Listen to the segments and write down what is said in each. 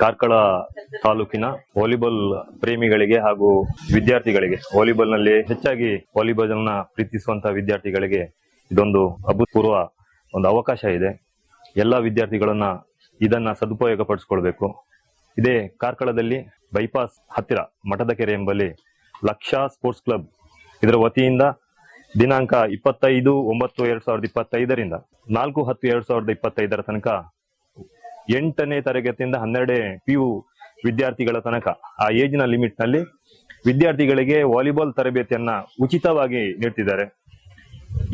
ಕಾರ್ಕಳ ತಾಲೂಕಿನ ವಾಲಿಬಾಲ್ ಪ್ರೇಮಿಗಳಿಗೆ ಹಾಗೂ ವಿದ್ಯಾರ್ಥಿಗಳಿಗೆ ವಾಲಿಬಾಲ್ನಲ್ಲಿ ಹೆಚ್ಚಾಗಿ ವಾಲಿಬಾಲ್ ಅನ್ನ ಪ್ರೀತಿಸುವಂತಹ ವಿದ್ಯಾರ್ಥಿಗಳಿಗೆ ಇದೊಂದು ಅಭೂತಪೂರ್ವ ಒಂದು ಅವಕಾಶ ಇದೆ. ಎಲ್ಲಾ ವಿದ್ಯಾರ್ಥಿಗಳನ್ನ ಇದನ್ನ ಸದುಪಯೋಗ ಪಡಿಸ್ಕೊಳ್ಬೇಕು ಇದೇ ಕಾರ್ಕಳದಲ್ಲಿ ಬೈಪಾಸ್ ಹತ್ತಿರ ಮಠದ ಕೆರೆ ಎಂಬಲ್ಲಿ ಲಕ್ಷ ಸ್ಪೋರ್ಟ್ಸ್ ಕ್ಲಬ್ ಇದರ ವತಿಯಿಂದ ದಿನಾಂಕ ಇಪ್ಪತ್ತೈದು ಒಂಬತ್ತು ಎರಡ್ ಸಾವಿರದ ಇಪ್ಪತ್ತೈದರಿಂದ ನಾಲ್ಕು ಹತ್ತು ಎರಡ್ ಸಾವಿರದ ಇಪ್ಪತ್ತೈದರ ತನಕ ಎಂಟನೇ ತರಗತಿಯಿಂದ ಹನ್ನೆರಡನೇ ಪಿ ಯು ವಿದ್ಯಾರ್ಥಿಗಳ ತನಕ ಆ ಏಜ್ನ ಲಿಮಿಟ್ನಲ್ಲಿ ವಿದ್ಯಾರ್ಥಿಗಳಿಗೆ ವಾಲಿಬಾಲ್ ತರಬೇತಿಯನ್ನ ಉಚಿತವಾಗಿ ನೀಡ್ತಿದ್ದಾರೆ.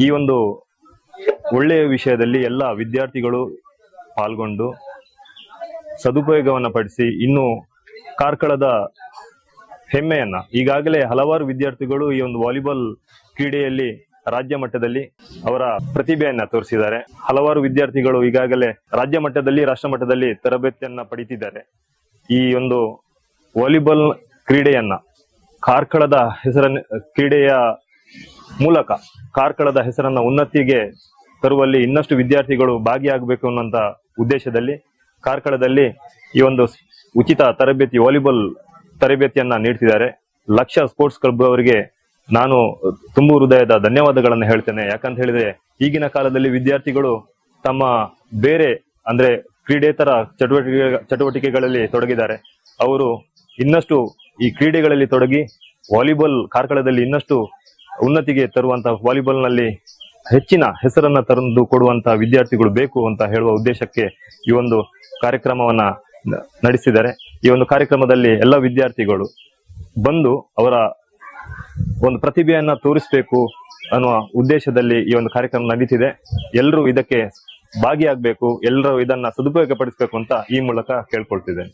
ಈ ಒಂದು ಒಳ್ಳೆಯ ವಿಷಯದಲ್ಲಿ ಎಲ್ಲ ವಿದ್ಯಾರ್ಥಿಗಳು ಪಾಲ್ಗೊಂಡು ಸದುಪಯೋಗವನ್ನ ಪಡಿಸಿ ಇನ್ನು ಕಾರ್ಕಳದ ಹೆಮ್ಮೆಯನ್ನ ಈಗಾಗಲೇ ಹಲವಾರು ವಿದ್ಯಾರ್ಥಿಗಳು ಈ ಒಂದು ವಾಲಿಬಾಲ್ ಕ್ರೀಡೆಯಲ್ಲಿ ರಾಜ್ಯ ಮಟ್ಟದಲ್ಲಿ ಅವರ ಪ್ರತಿಭೆಯನ್ನ ತೋರಿಸಿದ್ದಾರೆ. ಹಲವಾರು ವಿದ್ಯಾರ್ಥಿಗಳು ಈಗಾಗಲೇ ರಾಜ್ಯ ಮಟ್ಟದಲ್ಲಿ, ರಾಷ್ಟ್ರ ಮಟ್ಟದಲ್ಲಿ ತರಬೇತಿಯನ್ನ ಪಡಿತಿದ್ದಾರೆ. ಈ ಒಂದು ವಾಲಿಬಾಲ್ ಕ್ರೀಡೆಯನ್ನ, ಕಾರ್ಕಳದ ಹೆಸರನ್ನ, ಕ್ರೀಡೆಯ ಮೂಲಕ ಕಾರ್ಕಳದ ಹೆಸರನ್ನ ಉನ್ನತಿಗೆ ತರುವಲ್ಲಿ ಇನ್ನಷ್ಟು ವಿದ್ಯಾರ್ಥಿಗಳು ಭಾಗಿಯಾಗಬೇಕು ಅನ್ನುವಂತ ಉದ್ದೇಶದಲ್ಲಿ ಕಾರ್ಕಳದಲ್ಲಿ ಈ ಒಂದು ಉಚಿತ ತರಬೇತಿ, ವಾಲಿಬಾಲ್ ತರಬೇತಿಯನ್ನ ನೀಡ್ತಿದ್ದಾರೆ. ಲಕ್ಷ ಸ್ಪೋರ್ಟ್ಸ್ ಕ್ಲಬ್ ಅವರಿಗೆ ನಾನು ತುಂಬು ಹೃದಯದ ಧನ್ಯವಾದಗಳನ್ನು ಹೇಳ್ತೇನೆ. ಯಾಕಂತ ಹೇಳಿದ್ರೆ, ಈಗಿನ ಕಾಲದಲ್ಲಿ ವಿದ್ಯಾರ್ಥಿಗಳು ತಮ್ಮ ಬೇರೆ, ಅಂದ್ರೆ ಕ್ರೀಡೇತರ ಚಟುವಟಿಕೆ ಚಟುವಟಿಕೆಗಳಲ್ಲಿ ತೊಡಗಿದ್ದಾರೆ. ಅವರು ಇನ್ನಷ್ಟು ಈ ಕ್ರೀಡೆಗಳಲ್ಲಿ ತೊಡಗಿ, ವಾಲಿಬಾಲ್ ಕಾರ್ಕಳದಲ್ಲಿ ಇನ್ನಷ್ಟು ಉನ್ನತಿಗೆ ತರುವಂತಹ ವಾಲಿಬಾಲ್ನಲ್ಲಿ ಹೆಚ್ಚಿನ ಹೆಸರನ್ನ ತಂದು ಕೊಡುವಂತಹ ವಿದ್ಯಾರ್ಥಿಗಳು ಬೇಕು ಅಂತ ಹೇಳುವ ಉದ್ದೇಶಕ್ಕೆ ಈ ಒಂದು ಕಾರ್ಯಕ್ರಮವನ್ನ ನಡೆಸಿದ್ದಾರೆ. ಈ ಒಂದು ಕಾರ್ಯಕ್ರಮದಲ್ಲಿ ಎಲ್ಲ ವಿದ್ಯಾರ್ಥಿಗಳು ಬಂದು ಅವರ ಒಂದು ಪ್ರತಿಭೆಯನ್ನ ತೋರಿಸಬೇಕು ಅನ್ನುವ ಉದ್ದೇಶದಲ್ಲಿ ಈ ಒಂದು ಕಾರ್ಯಕ್ರಮ ನಡೀತಿದೆ. ಎಲ್ಲರೂ ಇದಕ್ಕೆ ಭಾಗಿಯಾಗಬೇಕು ಎಲ್ಲರೂ ಇದನ್ನ ಸದುಪಯೋಗ ಪಡಿಸಬೇಕು ಅಂತ ಈ ಮೂಲಕ ಕೇಳ್ಕೊಳ್ತಿದ್ದೇನೆ.